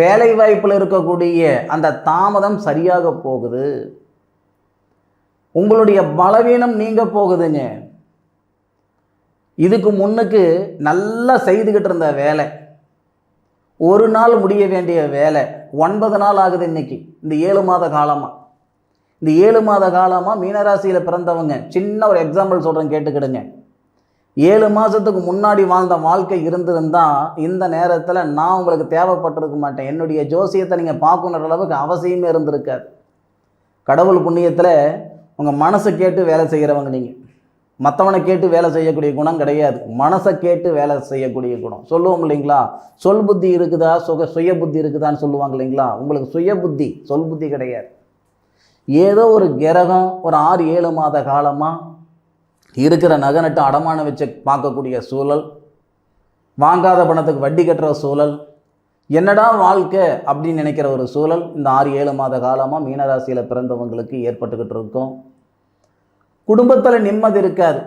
வேலை வாய்ப்பில் இருக்கக்கூடிய அந்த தாமதம் சரியாக போகுது. உங்களுடைய பலவீனம் நீங்க போகுதுங்க. இதுக்கு முன்னுக்கு நல்லா செய்துக்கிட்டு இருந்த வேலை. ஒரு நாள் முடிய வேண்டிய வேலை. ஒன்பது நாள் ஆகுது இன்னைக்கு. இந்த ஏழு மாத காலமாக இந்த ஏழு மாத காலமாக மீனராசியில் பிறந்தவங்க சின்ன ஒரு எக்ஸாம்பிள் சொல்கிறேன் கேட்டுக்கிடுங்க. ஏழு மாதத்துக்கு முன்னாடி வாழ்ந்த வாழ்க்கை இருந்திருந்தா இந்த நேரத்தில் நான் உங்களுக்கு தேவைப்பட்டிருக்க மாட்டேன். என்னுடைய ஜோசியத்தை நீங்கள் பார்க்கணுன்ற அளவுக்கு அவசியமே இருந்திருக்காது. கடவுள் புண்ணியத்தில் உங்கள் மனசை கேட்டு வேலை செய்கிறவங்க நீங்கள் மற்றவனை கேட்டு வேலை செய்யக்கூடிய குணம் கிடையாது. மனசை கேட்டு வேலை செய்யக்கூடிய குணம். சொல்லுவோம் இல்லைங்களா? சொல் புத்தி இருக்குதா? சுக சுய புத்தி இருக்குதான்னு சொல்லுவாங்க இல்லைங்களா? உங்களுக்கு சுய புத்தி சொல் புத்தி கிடையாது. ஏதோ ஒரு கிரகம் ஒரு ஆறு ஏழு மாத காலமாக இருக்கிற நகை நட்டு அடமானம் வச்சு பார்க்கக்கூடிய சூழல் வாங்காத பணத்துக்கு வட்டி கட்டுற சூழல் என்னடா வாழ்க்கை அப்படின்னு நினைக்கிற ஒரு சூழல் இந்த ஆறு ஏழு மாத காலமாக மீனராசியில் பிறந்தவங்களுக்கு ஏற்பட்டுக்கிட்டு இருக்கும். குடும்பத்தில் நிம்மதி இருக்காது.